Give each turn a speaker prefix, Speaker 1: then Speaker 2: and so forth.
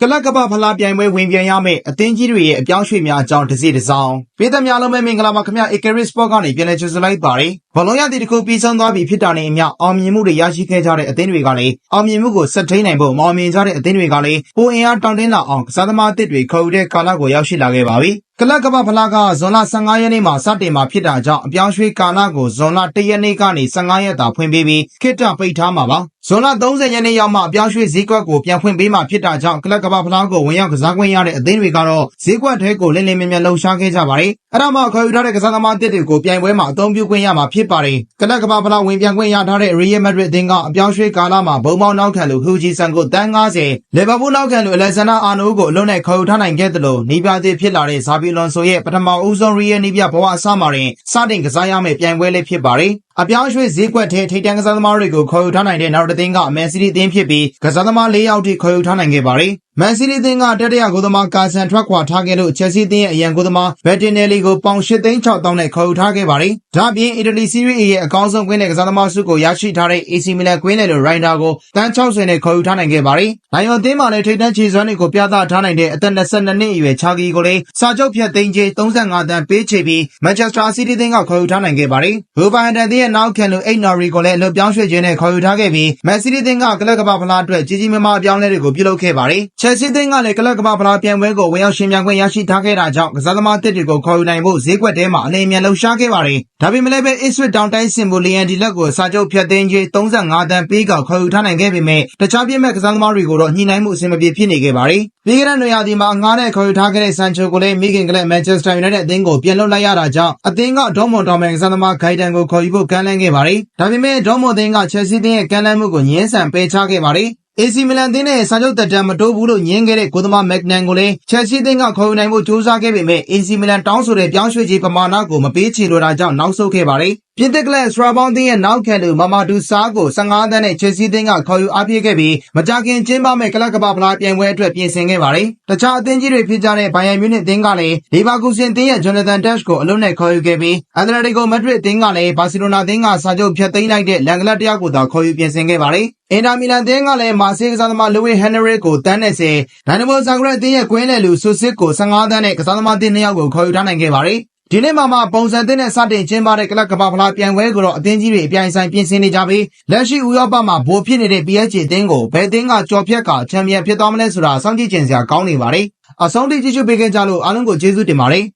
Speaker 1: ကလပ်ကပ္ပဖလားပြိုင်ပွဲဝင်ပြန်ရမယ့်အသင်းကြီးတွေရဲ့အပြောင်းရွှေ့များအကြောင်းတစ်စီတစ်စောင်းပြည်သက်များလုံးပဲမင်္ဂလာပါခင်ဗျ Icarus Sport ကနေပြန်လည်ကြိုဆိုလိုက်ပါတယ်ဘလုံးရသည်တစ်ခုပြီးဆုံးသွားပြီဖြစ်တာနဲ့အမျှအောင်မြင်မှုတွေရရှိခဲ့ကြတဲ့အသင်းတွေကလည်းအောင်မြင်မှုကိုဆက်ထိန်နိုင်ဖို့မအောင်မြင်ကြတဲ့အသင်းတွေကလည်းပိုအင်အားတောင်းတင်းလာအောင်ကစားသမားအသစ်တွေခေါ်ယူတဲ့ကာလကိုရောက်ရှိလာခဲ့ပါပြီကလပ်ကပ္ပဖလားကဇွန်လ15ရက်နေ့မှာစတင်မှာဖြစ်တာကြောင့်အပြောင်းရွှေ့ကာလကိုဇွန်လ1ရက်နေ့ကနေ15ရက်တာဖွင့်ပေးပြီးခေတ္တပိတ်ထားမှာပါဇွန်လ30ရက်နေ့ရောက်မှအပြောင်းရွှေ့ဈေးကွက်ကိုပြန်ဖွင့်ပေးမှာဖြစ်တာကြောင့်ကလပ်ကပ္ပဖလားကိုဝင်ရောက်ကစားခွင့်ရတဲ့အသင်းတွေကတော့ဈေးကွက်ထဲကိုလင်းလင်းမြင်မြင်လှုပ်ရှားခဲ့ကြပါတယ်အဲ့ဒါမှခေါ်ယူထားတဲ့ကစားသမားအသစ်တွေကိုပြိုင်ပွဲမှာအသုံးပြုခွင့်ရမှာဖြစ်ပါတယ်ကလပ်ကပ္ပဖလားဝင်ပြန်ခွင့်ရထားတဲ့ Real Madrid အသင်းကအပြောင်းရွှေ့ကာလမှာဘုံပေါင်းနောက်ခံလူဟူဂျီဆန်ကိုတန်း90လီဗာပူးနောက်ခံလူအလက်ဇန်ဒါအာနိုကိုအလုံးနဲ့ခေါ်ယူထားနိုင်ခဲ့တယ်လို့နီးပြသစ်ဖြစ်လာတဲ့ဇာဘီလွန်ဆိုရဲ့ ပထမဦးဆုံး Real နီးပြဘဝအစမှာတင် စတင်ကစားရမယ့် ပြိုင်ပွဲလေးဖြစ်ပါတယ်အပြောင်းရွှေ့ဈေးကွက်ထဲထိပ်တန်းကစားသမားတွေကိုခေါ်ယူထားနိုင်တဲ့နောက်တစ်သင်းကမန်စီးတီးအသင်းဖြစ်ပြီးကစားသမား၄ယောက်ထိခေါ်ယူထားနိုင်ခဲ့ပါတယ်။မန်စီးတီးအသင်းကတတိယဂိုးသမားကာဆန်ထွက်ခွာထားခဲ့လို့ချက်စီအသင်းရဲ့အရန်ဂိုးသမားဘက်တင်နယ်လီကိုပေါင်၈သိန်း6တောင်းနဲ့ခေါ်ယူထားခဲ့ပါတယ်။ဒါ့အပြင်အီတလီစီးရီး A ရဲ့အကောင်းဆုံးကွင်းတဲ့ကစားသမားစုကိုရရှိထားတဲ့ AC မီလန်ကွင်းနယ်လိုရိုင်ဒါကိုတန်း60နဲ့ခေါ်ယူထားနိုင်ခဲ့ပါတယ်။နိုင်ယွန်အသင်းမှာလည်းထိပ်တန်းခြေစွမ်းတွေကိုပြသထားနိုင်တဲ့အသက်22နှစ်အရွယ်ချာဂီကိုလည်းစာချုပ်ဖြတ်သိမ်းခြင်း35တန်းပေးချေပြီးမန်ချက်စတာစီးတီးအသင်းကခေါ်ယူထားနိုင်ခဲ့ပါတယ်။ဘူဗာဟန်တန်အသင်းရဲ့နောက်ခံလူအိတ်နော်ရီကိုလည်းအလွတ်ပြောင်းရွှေ့ခြင်းနဲ့ခေါ်ယူထားခဲ့ပြီးမန်စီးတီးအသင်းကကလပ်ကမ္ဘာဖလားအတွက်ကြီးကြီးမားမားအပြောင်းအလဲတွေကိုပြုလုပ်ခဲ့ပါတယ်။ချက်စီအသင်းကလည်းကလပ်ကမ္ဘာဖလားပြိုင်ပွဲကိုဝင်ရောက်ရှင်ပြိုင်ခွင့်ရရှိထားခဲ့တာကြောင့်ကစားသမားအသစ်တွေကိုခေါ်ယူနိုင်ဖို့ဈေးကွက်ထဲမှာအလင်းအမြန်လှုပ်ရှားခဲ့ပါတယ်။ဒါပေမဲ့လည်းပဲ Ipswich Town တိုင်းစင်ဘူလီယန်ဒီလက်ကိုစာချုပ်ဖြတ်သိမ်းခြင်း35တန်းပေးကခေါ်ယူထားနိုင်ခဲ့ပေမဲ့တခြားပြည့်မဲ့ကစားသမားတွေကိုတော့ညှိနှိုင်းမှုအဆင်မပြေဖြစ်နေခဲ့ပါတယ်။ပြီးခဲ့တဲ့နွေရာသီမှာငားနဲ့ခေါ်ယူထားခဲ့တဲ့ဆန်ချိုကိုလည်းမိခင်ကလေးမန်ချက်စတာယူနိုက်တက်အသင်းကိုပြန်လွှတ်လိုက်ရတာကြောင့်အသင်းကဒေါမွန်တော်မန်ကစားသမားဂိုင်တန်ကိုခေါ်ယူဖို့ကမ်းလှမ်းခဲ့ပါတယ်။ဒါပေမဲ့ဒေါမွန်အသင်းကချက်စီအသင်းရဲ့ကမ်းလှမ်းမှုကိုငြင်းဆန်ပယ်ချခဲ့ပါတယ်။ AC မီလန်အသင်းနဲ့စာချုပ်တက်တမ်းမတိုးဘူးလို့ညင်းခဲ့တဲ့ကိုသမားမက်ဂနန်ကိုလည်းချက်စီအသင်းကခေါ်ယူနိုင်ဖို့ကြိုးစားခဲ့ပေမဲ့ AC မီလန်တောင်းဆိုတဲ့ပြောင်းရွှေ့ခြင်းပမာဏကိုမပေးချေလိုတာကြောင့်နောက်ဆုတ်ခဲ့ပါတယ်။ပြင်သစ်ကလပ်စရာပေါင်းအသင်းရဲ့နောက်ခံလူမမာဒူဆာကို15တန်းနဲ့ချက်စီအသင်းကခေါ်ယူအားပေးခဲ့ပြီးမကြခင်ကျင်းပမဲ့ကလပ်ကပ္ပဖလားပြိုင်ပွဲအတွက်ပြင်ဆင်ခဲ့ပါတယ်။တခြားအသင်းကြီးတွေဖြစ်ကြတဲ့ဘိုင်ယန်မြူနစ်အသင်းကလည်းလီဗာကူဆင်အသင်းရဲ့ဂျွန်နသန်ဒက်ကိုအလုံးနဲ့ခေါ်ယူခဲ့ပြီးအန်ဒရက်တီကိုမက်ဒရစ်အသင်းကလည်းဘာစီလိုနာအသင်းကစာချုပ်ဖြတ်သိမ်းလိုက်တဲ့လန်ဂလတ်တယောက်ကိုသာခေါ်ယူပြင်ဆင်ခဲ့ပါတယ်။အင်တာမီလန်အသင်းကလည်းမာဆေးကစားသမားလူဝီဟန်နရစ်ကိုတန်းနဲ့စေဒိုင်နမိုဇာဂရက်အသင်းရဲ့ကွင်းလေလူဆူစစ်ကို15တန်းနဲ့ကစားသမားအသင်း2ယောက်ကိုခေါ်ယူထားနိုင်ခဲ့ပါတယ်။ ဒီနေ့မှာမှပုံစံသစ်နဲ့စတင်ကျင်းပတဲ့ကလပ်ကမ္ဘာဖလားပြိုင်ပွဲကိုတော့အသင်းကြီးတွေအပြိုင်ဆိုင်ပြင်ဆင်နေကြပြီးလက်ရှိဥရောပမှာဗိုလ်ဖြစ်နေတဲ့ PSG အသင်းကိုဘယ်အသင်းကကြော်ဖြတ်ကချန်ပီယံဖြစ်သွားမလဲဆိုတာစောင့်ကြည့်ကြင်စရာကောင်းနေပါတယ်။အဆုံးထိကြည့်ရှုပေးခဲ့ကြလို့အားလုံးကိုကျေးဇူးတင်ပါတယ်။